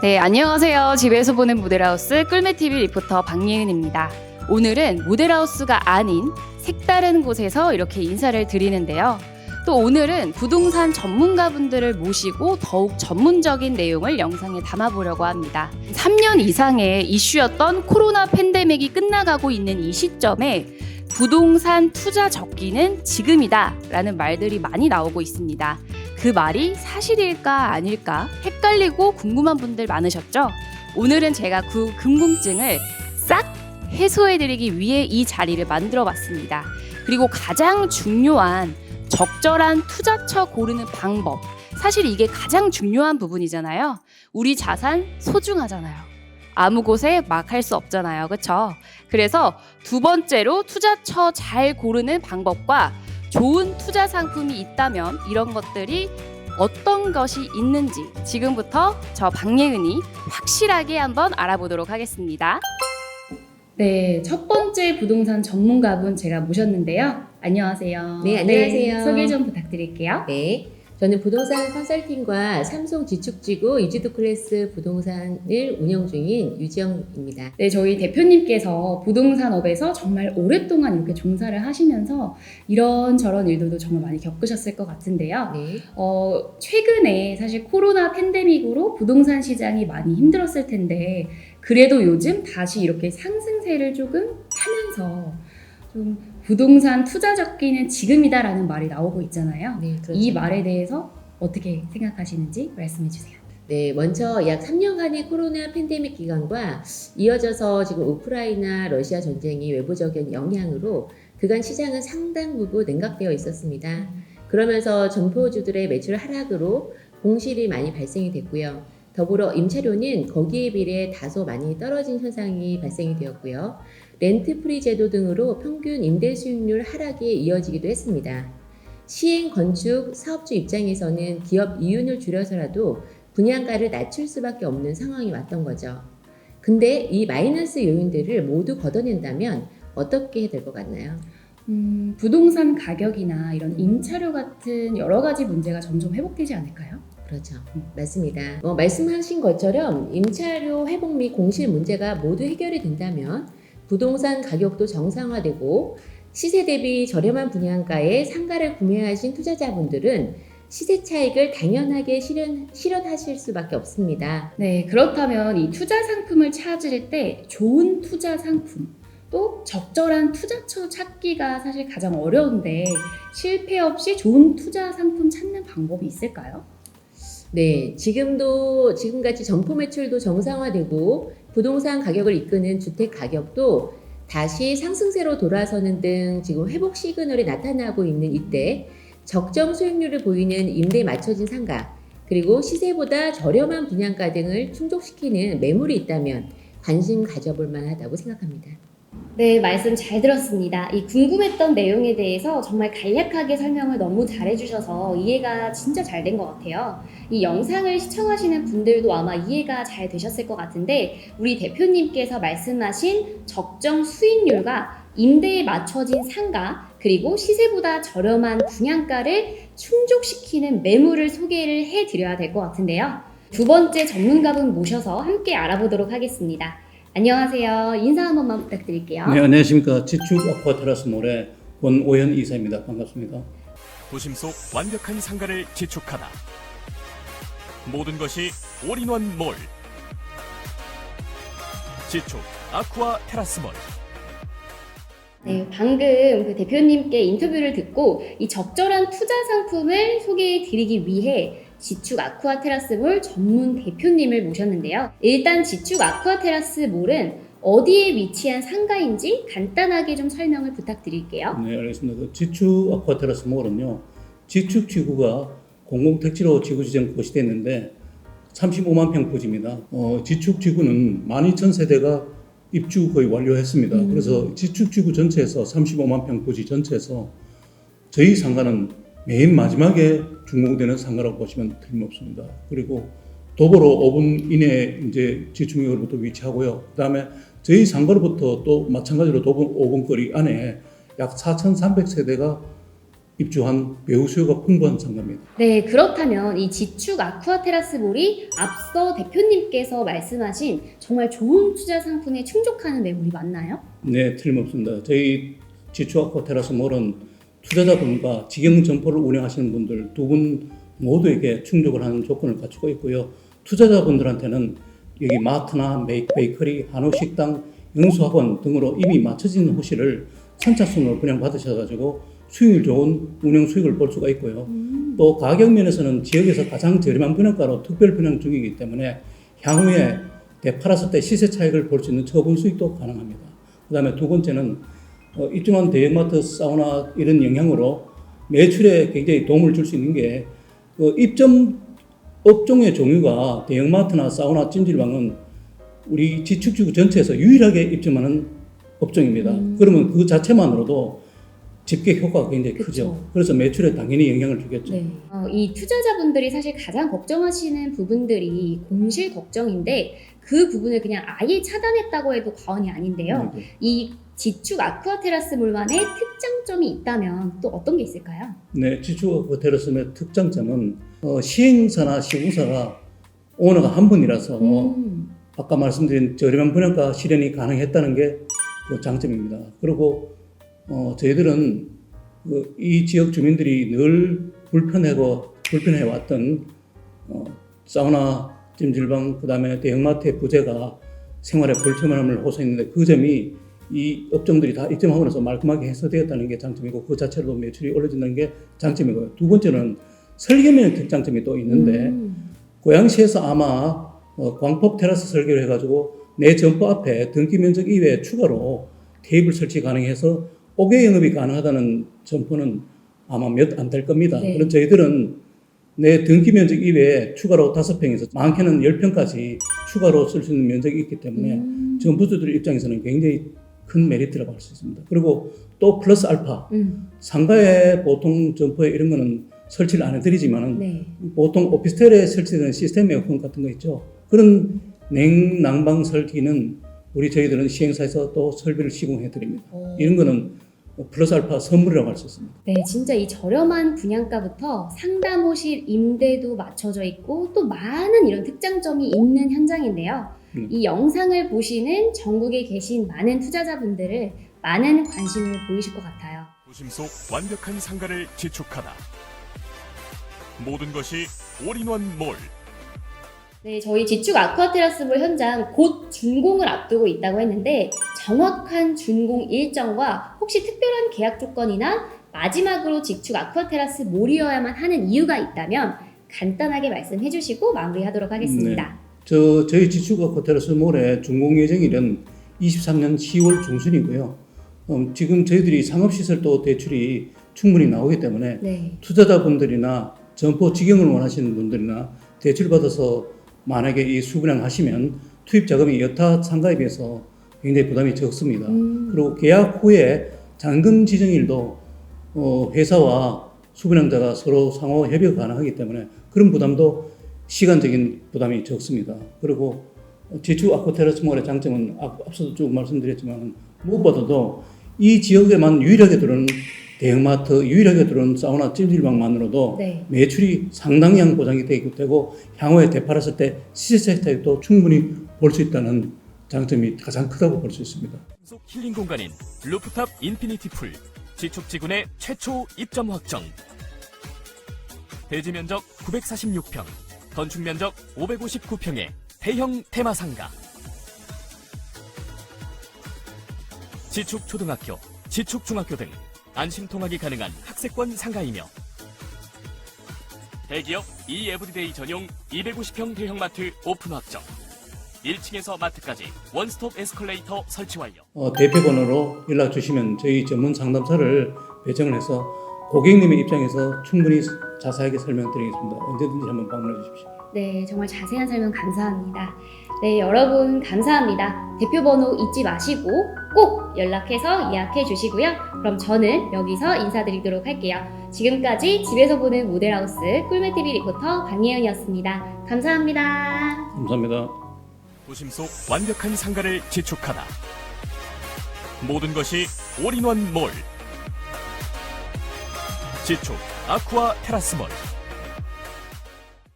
네, 안녕하세요. 집에서 보는 모델하우스 꿀매TV 리포터 박예은입니다. 오늘은 모델하우스가 아닌 색다른 곳에서 이렇게 인사를 드리는데요. 또 오늘은 부동산 전문가분들을 모시고 더욱 전문적인 내용을 영상에 담아보려고 합니다. 3년 이상의 이슈였던 코로나 팬데믹이 끝나가고 있는 이 시점에 부동산 투자 적기는 지금이다 라는 말들이 많이 나오고 있습니다. 그 말이 사실일까 아닐까 헷갈리고 궁금한 분들 많으셨죠? 오늘은 제가 그 궁금증을 싹 해소해드리기 위해 이 자리를 만들어 봤습니다. 그리고 가장 중요한 적절한 투자처 고르는 방법. 사실 이게 가장 중요한 부분이잖아요. 우리 자산 소중하잖아요. 아무 곳에 막 할 수 없잖아요. 그렇죠? 그래서 두 번째로 투자처 잘 고르는 방법과 좋은 투자 상품이 있다면 이런 것들이 어떤 것이 있는지 지금부터 저 박예은이 확실하게 한번 알아보도록 하겠습니다. 네, 첫 번째 부동산 전문가분 제가 모셨는데요. 안녕하세요. 네, 안녕하세요. 소개 좀 부탁드릴게요. 네. 저는 부동산 컨설팅과 삼성 지축지구 이지도 클래스 부동산을 운영 중인 유지영입니다. 네, 저희 대표님께서 부동산업에서 정말 오랫동안 이렇게 종사를 하시면서 이런저런 일들도 정말 많이 겪으셨을 것 같은데요. 네. 어, 최근에 사실 코로나 팬데믹으로 부동산 시장이 많이 힘들었을 텐데 그래도 요즘 다시 이렇게 상승세를 조금 타면서 좀 부동산 투자 적기는 지금이다라는 말이 나오고 있잖아요. 네, 그렇죠. 이 말에 대해서 어떻게 생각하시는지 말씀해 주세요. 네, 먼저 약 3년간의 코로나 팬데믹 기간과 이어져서 지금 우크라이나 러시아 전쟁이 외부적인 영향으로 그간 시장은 상당 부분 냉각되어 있었습니다. 그러면서 점포주들의 매출 하락으로 공실이 많이 발생이 됐고요. 더불어 임차료는 거기에 비례 다소 많이 떨어진 현상이 발생이 되었고요. 렌트 프리 제도 등으로 평균 임대 수익률 하락이 이어지기도 했습니다. 시행 건축 사업주 입장에서는 기업 이윤을 줄여서라도 분양가를 낮출 수밖에 없는 상황이 왔던 거죠. 근데 이 마이너스 요인들을 모두 걷어낸다면 어떻게 될것 같나요? 음, 부동산 가격이나 이런 임차료 같은 여러 가지 문제가 점점 회복되지 않을까요? 그렇죠. 맞습니다. 어, 말씀하신 것처럼 임차료 회복 및 공실 문제가 모두 해결이 된다면 부동산 가격도 정상화되고 시세 대비 저렴한 분양가에 상가를 구매하신 투자자분들은 시세 차익을 당연하게 실현, 실현하실 수밖에 없습니다. 네, 그렇다면 이 투자 상품을 찾을 때 좋은 투자 상품 또 적절한 투자처 찾기가 사실 가장 어려운데 실패 없이 좋은 투자 상품 찾는 방법이 있을까요? 네, 지금도 지금같이 점포 매출도 정상화되고 부동산 가격을 이끄는 주택 가격도 다시 상승세로 돌아서는 등 지금 회복 시그널이 나타나고 있는 이때 적정 수익률을 보이는 임대에 맞춰진 상가 그리고 시세보다 저렴한 분양가 등을 충족시키는 매물이 있다면 관심 가져볼 만하다고 생각합니다. 네, 말씀 잘 들었습니다. 이 궁금했던 내용에 대해서 정말 간략하게 설명을 너무 잘해주셔서 이해가 진짜 잘 된 것 같아요. 이 영상을 시청하시는 분들도 아마 이해가 잘 되셨을 것 같은데, 우리 대표님께서 말씀하신 적정 수익률과 임대에 맞춰진 상가, 그리고 시세보다 저렴한 분양가를 충족시키는 매물을 소개를 해드려야 될 것 같은데요. 두 번째 전문가분 모셔서 함께 알아보도록 하겠습니다. 안녕하세요. 인사 한 번만 부탁드릴게요. 네, 안녕하십니까. 지축 아쿠아 테라스 모래 권오현 이사입니다. 반갑습니다. 도심 속 완벽한 상가를 지축하다. 모든 것이 올인원 몰. 지축 아쿠아 테라스 몰. 네, 방금 그 대표님께 인터뷰를 듣고 이 적절한 투자 상품을 소개해 드리기 위해 지축 아쿠아 테라스몰 전문 대표님을 모셨는데요. 일단 지축 아쿠아 테라스몰은 어디에 위치한 상가인지 간단하게 좀 설명을 부탁드릴게요. 네, 알겠습니다. 그 지축 아쿠아 테라스 몰은요. 지축 지구가 공공택지로 지구 지정 고시됐는데 35만 평 부지입니다. 어, 지축 지구는 12,000세대가 입주 거의 완료했습니다. 음. 그래서 지축 지구 전체에서 35만 평 부지 전체에서 저희 상가는 맨 마지막에 준공되는 상가라고 보시면 틀림없습니다. 그리고 도보로 5분 이내에 이제 지축역으로부터 위치하고요. 그 다음에 저희 상가로부터 또 마찬가지로 도보 5분 거리 안에 약 4,300세대가 입주한 매우 수요가 풍부한 상가입니다. 네, 그렇다면 이 지축 아쿠아 테라스몰이 앞서 대표님께서 말씀하신 정말 좋은 투자 상품에 충족하는 매물이 맞나요? 네, 틀림없습니다. 저희 지추아코 테라스 몰은 투자자 분과 직영 점포를 운영하시는 분들 두 분 모두에게 충족을 하는 조건을 갖추고 있고요. 투자자 분들한테는 여기 마트나 메이- 베이커리, 한우 식당, 영수학원 등으로 이미 맞춰진 호실을 선착순으로 분양받으셔가지고 수익률 좋은 운영 수익을 볼 수가 있고요. 또 가격 면에서는 지역에서 가장 저렴한 분양가로 특별 분양 중이기 때문에 향후에 되팔았을 때 시세 차익을 볼 수 있는 처분 수익도 가능합니다. 그 다음에 두 번째는 어, 입중한 대형마트 사우나 이런 영향으로 매출에 굉장히 도움을 줄 수 있는 게 그 입점 업종의 종류가 대형마트나 사우나 찜질방은 우리 지축지구 전체에서 유일하게 입점하는 업종입니다. 그러면 그 자체만으로도 집계 효과가 굉장히 크죠. 그쵸. 그래서 매출에 당연히 영향을 주겠죠. 네. 어, 이 투자자분들이 사실 가장 걱정하시는 부분들이 공실 걱정인데 그 부분을 그냥 아예 차단했다고 해도 과언이 아닌데요. 네. 이 지축 아쿠아 테라스몰만의 특장점이 있다면 또 어떤 게 있을까요? 네, 지축 호텔에서의 특장점은 어, 시행사나 시공사가 오너가 한 분이라서 음, 아까 말씀드린 저렴한 분양가 실현이 가능했다는 게 그 장점입니다. 그리고 어, 저희들은 그 이 지역 주민들이 늘 불편하고 불편해 왔던 어, 사우나, 찜질방, 그다음에 대형마트의 부재가 생활에 불편함을 호소했는데 그 점이 이 업종들이 다 입점하고 나서 말끔하게 해소되었다는 게 장점이고 그 자체로도 매출이 올라진다는 게 장점이고요. 두 번째는 설계면의 특장점이 또 있는데 음, 고양시에서 아마 어, 광폭 테라스 설계를 해가지고 내 점포 앞에 등기 면적 이외에 추가로 테이블 설치 가능해서 5개 영업이 가능하다는 점포는 아마 몇 안 될 겁니다. 네. 그럼 저희들은 내 등기 면적 이외에 추가로 5평에서 많게는 10평까지 추가로 쓸 수 있는 면적이 있기 때문에 음, 점포주들 입장에서는 굉장히 큰 메리트라고 할 수 있습니다. 그리고 또 플러스 알파 음, 상가에 보통 점포에 이런 거는 설치를 안 해드리지만은 네. 보통 오피스텔에 설치되는 시스템 에어컨 같은 거 있죠. 그런 냉난방 설기는 우리 저희들은 시행사에서 또 설비를 시공해 드립니다. 어. 이런 거는 플러스 알파 선물이라고 할 수 있습니다. 네, 진짜 이 저렴한 분양가부터 상담호실 임대도 맞춰져 있고 또 많은 이런 특장점이 있는 현장인데요. 음. 이 영상을 보시는 전국에 계신 많은 투자자분들을 많은 관심을 보이실 것 같아요. 도심 속 완벽한 상가를 지축하다. 모든 것이 올인원 몰. 네, 저희 지축 아쿠아테라스몰 현장 곧 준공을 앞두고 있다고 했는데 정확한 준공 일정과 혹시 특별한 계약 조건이나 마지막으로 지축 아쿠아테라스 몰이어야만 하는 이유가 있다면 간단하게 말씀해 주시고 마무리하도록 하겠습니다. 저 저희 지축 호텔에서 모레 준공 예정일은 23년 10월 중순이고요. 음, 지금 저희들이 상업시설도 대출이 충분히 나오기 때문에 네. 투자자분들이나 점포 직영을 원하시는 분들이나 대출 받아서 만약에 이 수분양 하시면 투입 자금이 여타 상가에 비해서 굉장히 부담이 적습니다. 음, 그리고 계약 후에 잔금 지정일도 어, 회사와 수분양자가 서로 상호 협의가 가능하기 때문에 그런 부담도 시간적인 부담이 적습니다. 그리고 지축 아쿠테라스몰의 장점은 앞- 앞서도 쭉 말씀드렸지만 무엇보다도 이 지역에만 유일하게 들어오는 대형마트, 유일하게 들어오는 사우나 찜질방만으로도 네. 매출이 상당량 보장이 되고 향후에 되팔았을 때 시세 차익도 충분히 볼 수 있다는 장점이 가장 크다고 볼 수 있습니다. 속 힐링 공간인 루프탑 인피니티 풀. 지축지군의 최초 입점 확정. 대지 면적 946평, 건축 면적 559평의 대형 테마 상가. 지축 초등학교, 지축 중학교 등 안심 통학이 가능한 학세권 상가이며 대기업 이 에브리데이 전용 250평 대형마트 오픈 확정. 1층에서 마트까지 원스톱 에스컬레이터 설치 완료. 어, 대표번호로 연락 주시면 저희 전문 상담사를 배정을 해서 고객님의 입장에서 충분히 자세하게 설명드리겠습니다. 언제든지 한번 방문해 주십시오. 네, 정말 자세한 설명 감사합니다. 네, 여러분 감사합니다. 대표 번호 잊지 마시고 꼭 연락해서 예약해 주시고요. 그럼 저는 여기서 인사드리도록 할게요. 지금까지 집에서 보는 모델하우스 꿀매TV 리포터 강예은이었습니다. 감사합니다. 감사합니다. 도심 속 완벽한 상가를 지축하다. 모든 것이 올인원 몰. 지축 아쿠아 테라스몰